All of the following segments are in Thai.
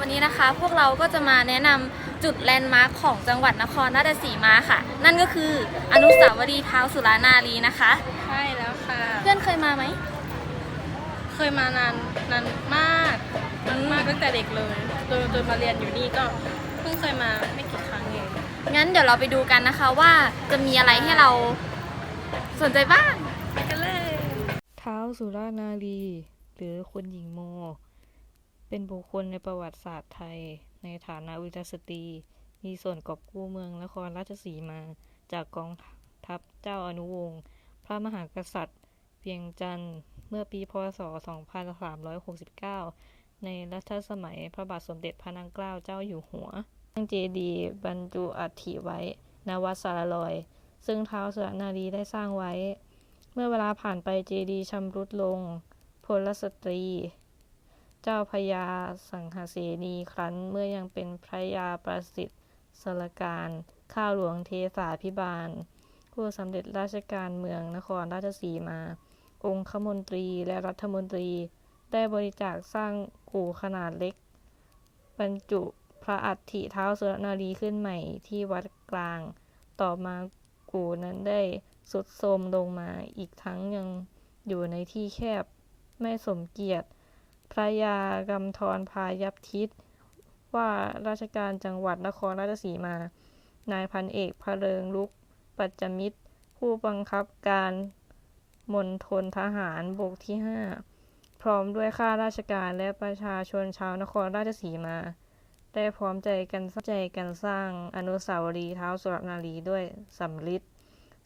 ค่ะวันนี้นะคะ พวกเราก็จะมาแนะนำจุดแลนด์มาร์คของจังหวัดนครราชสีมาค่ะ นั่นก็คืออนุสาวรีย์เท้าวสุรานารีนะคะ ใช่แล้วค่ะ เพื่อนเคยมาไหม เคยมานานนานมากนานมากตั้งแต่เด็กเลยจนจนมาเรียนอยู่นี่ก็เพิ่งเคยมาไม่กี่ครั้งเอง งั้นเดี๋ยวเราไปดูกันนะคะว่าจะมีอะไรให้เราสนใจบ้าง ไปกันเลย เท้าวสุรานารี หรือคุณหญิงโม เป็นบุคคลในประวัติศาสตร์ไทย ในฐานะวิทยสตรี มีส่วนกอบกู้เมืองนครราชสีมา จากกองทัพเจ้าอนุวงศ์พระมหากษัตริย์เวียงจันทร์เมื่อปีพศ 2369 ในรัชสมัยพระบาทสมเด็จพระนางเกล้าเจ้าอยู่หัวตั้งเจดีย์บรรจุอัฐิไว้ณวัดสารลอย ซึ่งท้าวสุรนารีได้สร้างไว้ เมื่อเวลาผ่านไปเจดีย์ชำรุดลง พลสตรี เจ้าพระยาสังหเสนีครั้นเมื่อยังเป็นพระยาประสิทธิ์สรการข้าวหลวงเทสาพิบาล ผู้สำเร็จราชการเมืองนครราชสีมา องคมนตรีและรัฐมนตรี ได้บริจาคสร้างกู่ขนาดเล็ก บรรจุพระอัฐิเท้าสุรนารีขึ้นใหม่ที่วัดกลาง ต่อมากู่นั้นได้สุดโทมลงมาอีกทั้งยังอยู่ในที่แคบไม่สมเกียรติ พระยากำธรพายัพทิศว่าราชการจังหวัดนครราชสีมา นายพันเอกพระเริงลุก ปัจจมิตร ผู้บังคับการมณฑลทหารบกที่ 5 พร้อมด้วยข้าราชการและประชาชนชาวนครราชสีมา ได้พร้อมใจกันใจกันสร้างอนุสาวรีย์เท้าสุรนารีด้วยสำริด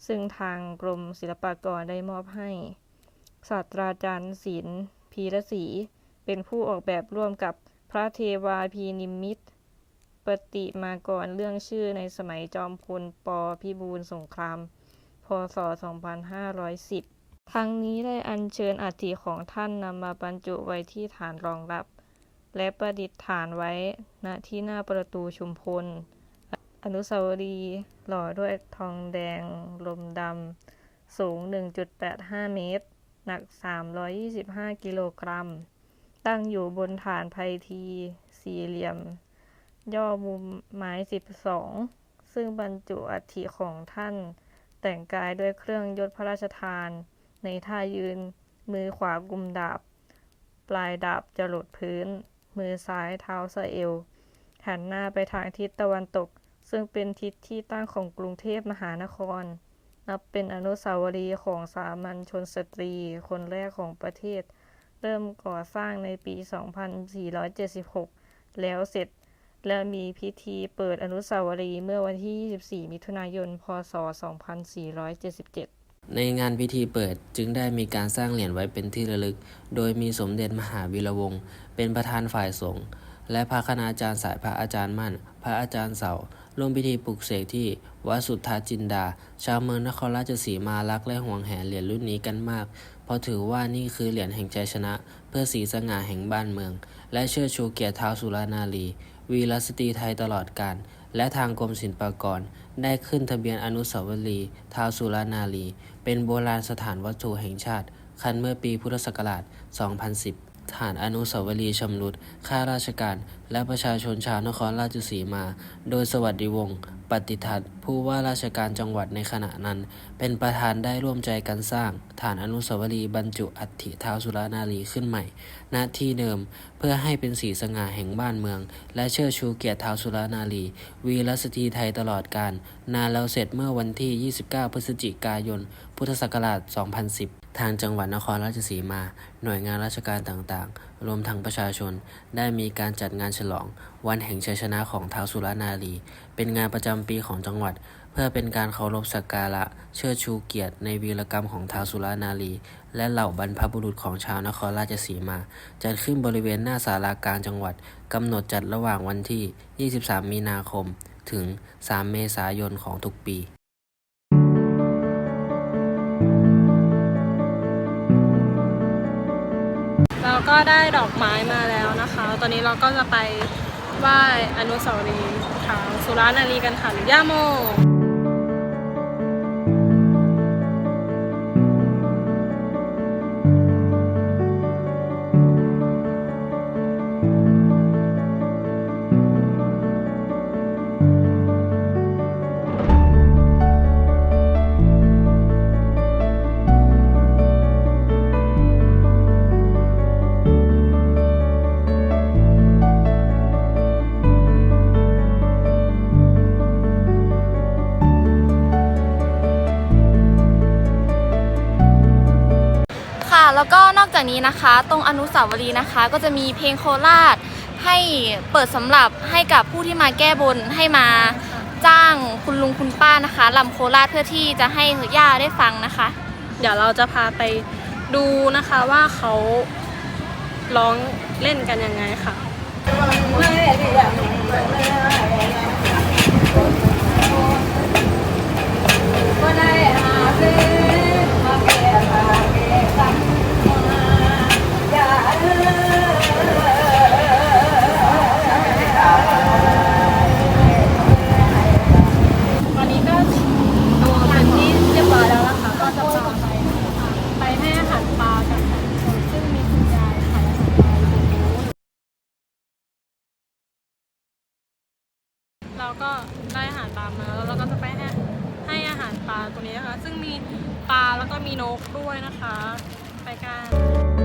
ซึ่งทางกรมศิลปากรได้มอบให้ ศาสตราจารย์ศิลป์พีรศรี เป็นผู้ออกแบบร่วมกับพระเทวาพีนิมิตปฏิมากรเรื่องชื่อในสมัยจอมพลปพิบูลสงคราม พศ 2510 ทั้งนี้ได้อัญเชิญอัฐิของท่านนำมาบรรจุไว้ที่ฐานรองรับ และประดิษฐานไว้ณที่หน้าประตูชุมพล อนุสาวรีย์หล่อด้วยทองแดงลมดำ สูง 1.85 เมตร หนัก 325 กิโลกรัม ตั้งอยู่บนฐานไพทีสี่เหลี่ยม ย่อมุมไม้12ซึ่งบรรจุอัฐิของท่าน แต่งกายด้วยเครื่องยศพระราชทาน ในท่ายืน มือขวากุมดาบ ปลายดาบจะหลดพื้น มือซ้ายเท้าสะเอว หันหน้าไปทางทิศตะวันตก ซึ่งเป็นทิศที่ตั้งของกรุงเทพมหานคร นับเป็นอนุสาวรีย์ของสามัญชนสตรีคนแรกของประเทศ เริ่มก่อสร้างในปี 2476 แล้วเสร็จและมีพิธีเปิดอนุสาวรีย์เมื่อวันที่ 24 มิถุนายน พศ 2477 ในงานพิธีเปิดจึงได้มีการสร้างเหรียญไว้เป็นที่ระลึก โดยมีสมเด็จมหาวีระวงศ์เป็นประธานฝ่ายสงฆ์และพระคณาจารย์สายพระอาจารย์มั่น พระอาจารย์เสา ร่วมพิธีปลุกเสกที่วัดสุทธาจินดา ชาวเมืองนครราชสีมารักและห่วงแหนเหรียญรุ่นนี้กันมาก เพราะถือว่านี่คือเหรียญแห่งใจชนะ เพื่อสีสง่าแห่งบ้านเมือง และเชิดชูเกียรติท้าวสุรานารี วีรสตรีไทยตลอดกาลและทางกรมศิลปากร ได้ขึ้นทะเบียนอนุสาวรีย์ท้าวสุรานารี เป็นโบราณสถานวัตถุแห่งชาติ คันเมื่อปีพุทธศักราช 2010 ฐานอนุสาวรีย์ชำรุดข้าราชการและประชาชนชาวนครราชสีมา โดยสวัสดิวงศ์ปฏิทัศน์ผู้ว่าราชการจังหวัดในขณะนั้น เป็นประธานได้ร่วมใจกันสร้าง ฐานอนุสาวรีย์บรรจุอัฐิท้าวสุรานารีขึ้นใหม่ ณที่เดิมเพื่อให้เป็นสีสง่าแห่งบ้านเมือง และเชิดชูเกียรติท้าวสุรานารี วีรสตรีไทยตลอดกาลนานแล้วเสร็จเมื่อวันที่ 29 พฤศจิกายน พุทธศักราช 2010 ทางจังหวัดนครราชสีมา หน่วยงานราชการต่างๆ รวมทั้งประชาชน ได้มีการจัดงานฉลอง วันแห่งชัยชนะของท้าวสุรานารี เป็นงานประจำปีของจังหวัด เพื่อเป็นการเคารพสักการะ เชิดชูเกียรติในวีรกรรมของท้าวสุรานารี และเหล่าบรรพบุรุษของชาวนครราชสีมา จัดขึ้นบริเวณหน้าศาลากลารจังหวัดกำหนดจัดระหว่างวันที่ 23 มีนาคม ถึง 3 เมษายนของทุกปี ก็ได้ดอกไม้มาแล้วนะคะ ตอนนี้เราก็จะไปไหว้อนุสาวรีย์ท้าวสุรานารีกันค่ะหรือย่าโม จากนี้นะคะ ตรงอนุสาวรีย์นะคะ ก็จะมีเพลงโคราชให้เปิดสำหรับให้กับผู้ที่มาแก้บนให้มาจ้างคุณลุงคุณป้านะคะลำโคราชเพื่อที่จะให้ย่าได้ฟังนะคะ เดี๋ยวเราจะพาไปดูนะคะว่าเขาร้องเล่นกันยังไงค่ะต ซึ่งมีปลาแล้วก็มีนกด้วยนะคะ ไปกัน